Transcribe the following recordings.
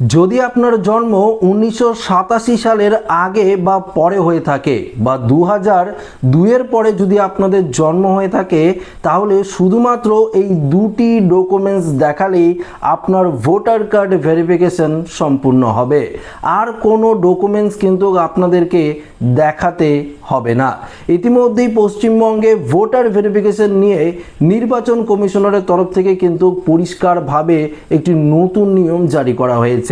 যদি আপনার জন্ম উনিশশো সাতাশি সালের আগে বা পরে হয়ে থাকে বা দু হাজার দুইয়ের পরে যদি আপনাদের জন্ম হয়ে থাকে, তাহলে শুধুমাত্র এই দুটি ডকুমেন্টস দেখালেই আপনার ভোটার কার্ড ভেরিফিকেশন সম্পূর্ণ হবে। আর কোনো ডকুমেন্টস কিন্তু আপনাদেরকে দেখাতে হবে না। ইতিমধ্যেই পশ্চিমবঙ্গে ভোটার ভেরিফিকেশন নিয়ে নির্বাচন কমিশনারের তরফ থেকে কিন্তু পরিষ্কারভাবে একটি নতুন নিয়ম জারি করা হয়েছে।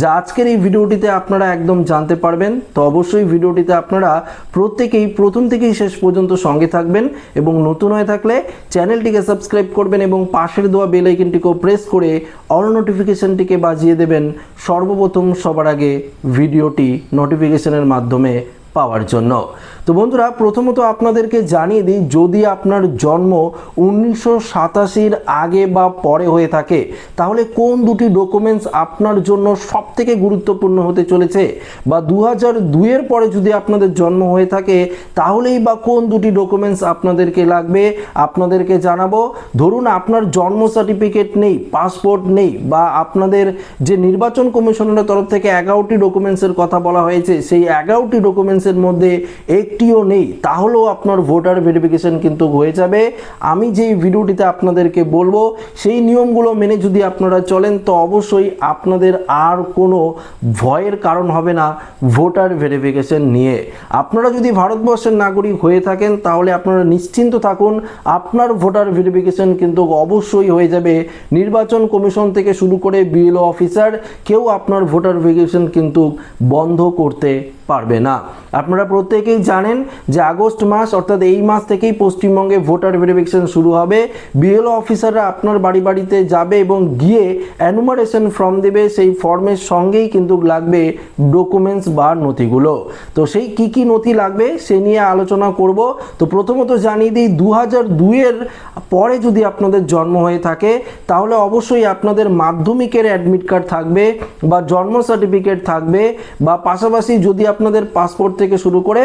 যা আজকের এই ভিডিওটিতে আপনারা একদম জানতে পারবেন। তো অবশ্যই ভিডিওটিতে আপনারা প্রত্যেকেই, প্রথম থেকেই শেষ পর্যন্ত সঙ্গে থাকবেন এবং নতুন হয়ে থাকলে চ্যানেলটিকে সাবস্ক্রাইব করবেন এবং পাশের দেওয়া বেল আইকনটিকেও প্রেস করে অল নোটিফিকেশনটিকে বাজিয়ে দেবেন। সর্বপ্রথম সবার আগে ভিডিওটি নোটিফিকেশনের মাধ্যমে পাওয়ার জন্য। তো বন্ধুরা, প্রথমত আপনাদেরকে জানিয়ে দিই, যদি আপনার জন্ম উনিশশো সাতাশির আগে বা পরে হয়ে থাকে, তাহলে কোন দুটি ডকুমেন্টস আপনার জন্য সব থেকে গুরুত্বপূর্ণ হতে চলেছে? বা দু হাজার দুইয়ের পরে যদি আপনাদের জন্ম হয়ে থাকে, তাহলেই বা কোন দুটি ডকুমেন্টস আপনাদেরকে লাগবে? আপনাদেরকে জানাব, ধরুন আপনার জন্ম সার্টিফিকেট নেই পাসপোর্ট নেই, বা আপনাদের যে নির্বাচন কমিশনের তরফ থেকে এগারোটি ডকুমেন্টসের কথা বলা হয়েছে, সেই এগারোটি ডকুমেন্টসের মধ্যে একটিও নেই, তাহলেও আপনার ভোটার ভেরিফিকেশন কিন্তু হয়ে যাবে। আমি যেই ভিডিওটিতে আপনাদেরকে বলব, সেই নিয়মগুলো মেনে যদি আপনারা চলেন, তো অবশ্যই আপনাদের আর কোনো ভয়ের কারণ হবে না ভোটার ভেরিফিকেশন নিয়ে। আপনারা যদি ভারতবর্ষের নাগরিক হয়ে থাকেন, তাহলে আপনারা নিশ্চিন্ত থাকুন, আপনার ভোটার ভেরিফিকেশন কিন্তু অবশ্যই হয়ে যাবে। নির্বাচন কমিশন থেকে শুরু করে বিএলও অফিসার কেউ আপনার ভোটার ভেরিফিকেশন কিন্তু বন্ধ করতে পারবে না। আপনারা প্রত্যেকেই জানেন যে আগস্ট মাস, অর্থাৎ এই মাস থেকেই পশ্চিমবঙ্গে ভোটার ভেরিফিকেশন শুরু হবে। বিএলও অফিসাররা আপনার বাড়ি বাড়িতে যাবে এবং গিয়ে অ্যানুমারেশন ফর্ম দেবে। সেই ফর্মের সঙ্গেই কিন্তু লাগবে ডকুমেন্টস বা নথিগুলো। তো সেই কি কি নথি লাগবে সে নিয়ে আলোচনা করব। তো প্রথমত জানিয়ে দিই দু হাজার দুইয়ের পরে যদি আপনাদের জন্ম হয়ে থাকে, তাহলে অবশ্যই আপনাদের মাধ্যমিকের অ্যাডমিট কার্ড থাকবে বা জন্ম সার্টিফিকেট থাকবে বা পাশাপাশি যদি আপনাদের পাসপোর্ট থেকে শুরু করে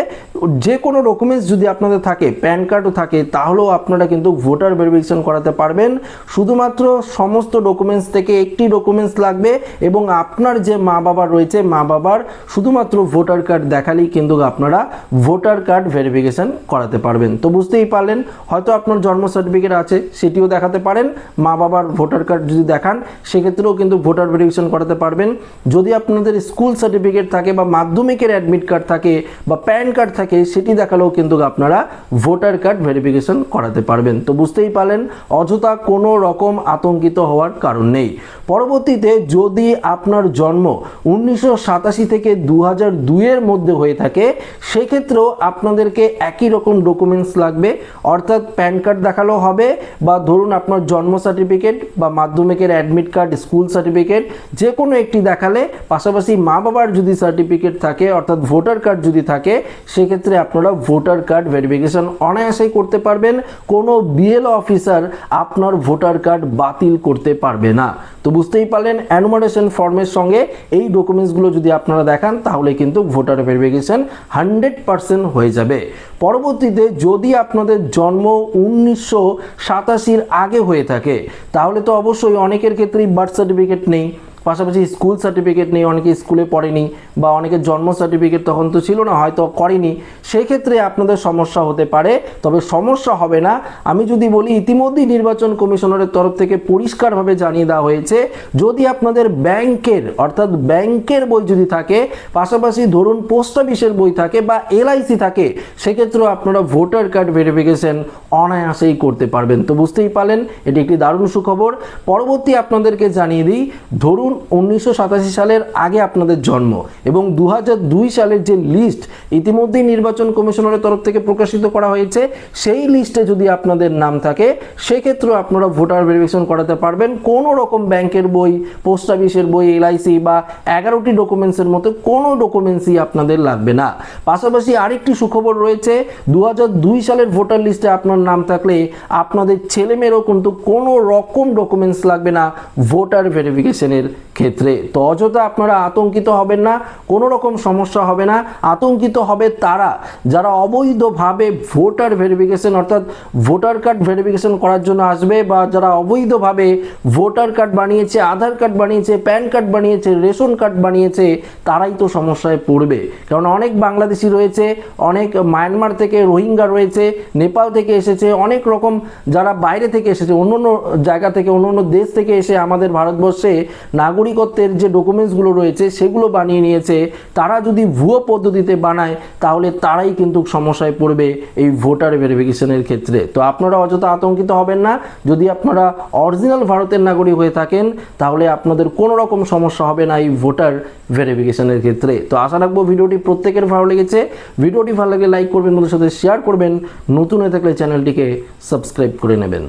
যে কোনো ডকুমেন্টস যদি আপনাদের থাকে প্যান কার্ডও থাকে, তাহলেও আপনারা কিন্তু ভোটার ভেরিফিকেশন করাতে পারবেন। শুধুমাত্র সমস্ত ডকুমেন্টস থেকে একটি ডকুমেন্টস লাগবে এবং আপনার যে মা বাবা রয়েছে, মা বাবার শুধুমাত্র ভোটার কার্ড দেখালেই কিন্তু আপনারা ভোটার কার্ড ভেরিফিকেশন করাতে পারবেন। তো বুঝতেই পারলেন, হয়তো আপনার জন্ম সার্টিফিকেট আছে, সেটিও দেখাতে পারেন। মা বাবার ভোটার কার্ড যদি দেখান, সেক্ষেত্রেও কিন্তু ভোটার ভেরিফিকেশন করাতে পারবেন। যদি আপনাদের স্কুল সার্টিফিকেট থাকে বা মাধ্যমিকের অ্যাডমিট কার্ড থাকে বা প্যান কার্ড থাকে, সেটি দেখালেও কিন্তু আপনারা ভোটার কার্ড ভেরিফিকেশন করাতে পারবেন। তো বুঝতেই পারলেন, অযথা কোনো রকম আতঙ্কিত হওয়ার কারণ নেই। পরবর্তীতে যদি আপনার জন্ম উনিশশো সাতাশি থেকে দু হাজার দুইয়ের মধ্যে হয়ে থাকে, সেক্ষেত্রেও আপনাদেরকে একই রকম ডকুমেন্টস লাগবে। অর্থাৎ প্যান কার্ড দেখালেও হবে বা ধরুন আপনার জন্ম সার্টিফিকেট বা মাধ্যমিকের অ্যাডমিট কার্ড স্কুল সার্টিফিকেট যে কোনো একটি দেখালে পাশাপাশি মা বাবার যদি সার্টিফিকেট থাকে, অর্থাৎ ভোটার কার্ড যদি থাকে, সেক্ষেত্রে আপনারা ভোটার কার্ড ভেরিফিকেশন অনায়াসেই করতে পারবেন। কোনো বিএল অফিসার আপনার ভোটার কার্ড বাতিল করতে পারবে না। তো বুঝতেই পারলেন অ্যানুমারেশন ফর্মের সঙ্গে এই ডকুমেন্টসগুলো যদি আপনারা দেখান, তাহলে কিন্তু ভোটার ভেরিফিকেশন হান্ড্রেড পারসেন্ট হয়ে যাবে। পরবর্তীতে যদি আপনাদের জন্ম উনিশশো সাতাশির আগে হয়ে থাকে, তাহলে তো অবশ্যই অনেকের ক্ষেত্রেই বার্থ সার্টিফিকেট নেই। পাশাপাশি স্কুল সার্টিফিকেট নেই, অনেকে স্কুলে পড়েনি বা অনেকে জন্ম সার্টিফিকেট তখন তো ছিল না, হয়তো করেনি। সেই ক্ষেত্রে আপনাদের সমস্যা হতে পারে, তবে সমস্যা হবে না। আমি যদি বলি ইতিমধ্যেই নির্বাচন কমিশনারের তরফ থেকে পরিষ্কারভাবে জানিয়ে দেওয়া হয়েছে, যদি আপনাদের ব্যাংকের, অর্থাৎ ব্যাংকের বই যদি থাকে, পাশাপাশি ধরুন পোস্ট অফিসের বই থাকে বা এলআইসি থাকে, সেক্ষেত্রেও আপনারা ভোটার কার্ড ভেরিফিকেশন অনায়াসেই করতে পারবেন। তো বুঝতেই পারলেন, এটি একটি দারুণ সুখবর। পরবর্তী আপনাদেরকে জানিয়ে দিই, ধরুন উনিশশো সাতাশি সালের আগে আপনাদের জন্ম এবং দু হাজার দুই সালের যে লিস্ট, ইতিমধ্যেই নির্বাচন কমিশনারের তরফ থেকে প্রকাশিত করা হয়েছে। সেই লিস্টে যদি আপনাদের নাম থাকে, সেক্ষেত্রেও আপনারা ভোটার ভেরিফিকেশন করাতে পারবেন। কোনো রকম ব্যাংকের বই, পোস্ট অফিসের বই, এলআইসি বা এগারোটি ডকুমেন্টসের মতো কোনো ডকুমেন্টসই আপনাদের লাগবে না। পাশাপাশি আরেকটি সুখবর রয়েছে, দুহাজার দুই সালের ভোটার লিস্টে আপনার নাম থাকলে আপনাদের ছেলেমেয়েরও কিন্তু কোনো রকম ডকুমেন্টস লাগবে না ভোটার ভেরিফিকেশনের ক্ষেত্রে। তো অযথা আপনারা আতঙ্কিত হবেন না, কোনো রকম সমস্যা হবে না। আতঙ্কিত হবে তারা। যারা অবৈধভাবে ভোটার ভেরিফিকেশন অর্থাৎ ভোটার কার্ড ভেরিফিকেশন করার জন্য আসবে বা যারা অবৈধভাবে ভোটার কার্ড বানিয়েছে, আধার কার্ড বানিয়েছে প্যান কার্ড বানিয়েছে, রেশন কার্ড বানিয়েছে, তারাই তো সমস্যায় পড়বে। কারণ অনেক বাংলাদেশি রয়েছে, অনেক মায়ানমার থেকে রোহিঙ্গা রয়েছে, নেপাল থেকে এসেছে, অনেক রকম যারা বাইরে থেকে এসেছে অন্য অন্য জায়গা থেকে অন্য অন্য দেশ থেকে এসে আমাদের ভারতবর্ষে নাগরিকত্বের যে ডকুমেন্টসগুলো রয়েছে, সেগুলো বানিয়ে নিয়েছে। তারা যদি ভুয়ো পদ্ধতিতে বানায়, তাহলে তারাই কিন্তু সমস্যায় পড়বে এই ভোটার ভেরিফিকেশনের ক্ষেত্রে। তো আপনারা অযথা আতঙ্কিত হবেন না। যদি আপনারা অরিজিনাল ভারতের নাগরিক হয়ে থাকেন, তাহলে আপনাদের কোনো রকম সমস্যা হবে না এই ভোটার ভেরিফিকেশনের ক্ষেত্রে। তো আশা রাখব ভিডিওটি প্রত্যেকের ভালো লেগেছে। ভিডিওটি ভালো লাগলে লাইক করবেন, বন্ধুদের সাথে শেয়ার করবেন। নতুন হয়ে থাকলে চ্যানেলটিকে সাবস্ক্রাইব করে নেবেন।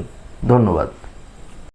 ধন্যবাদ।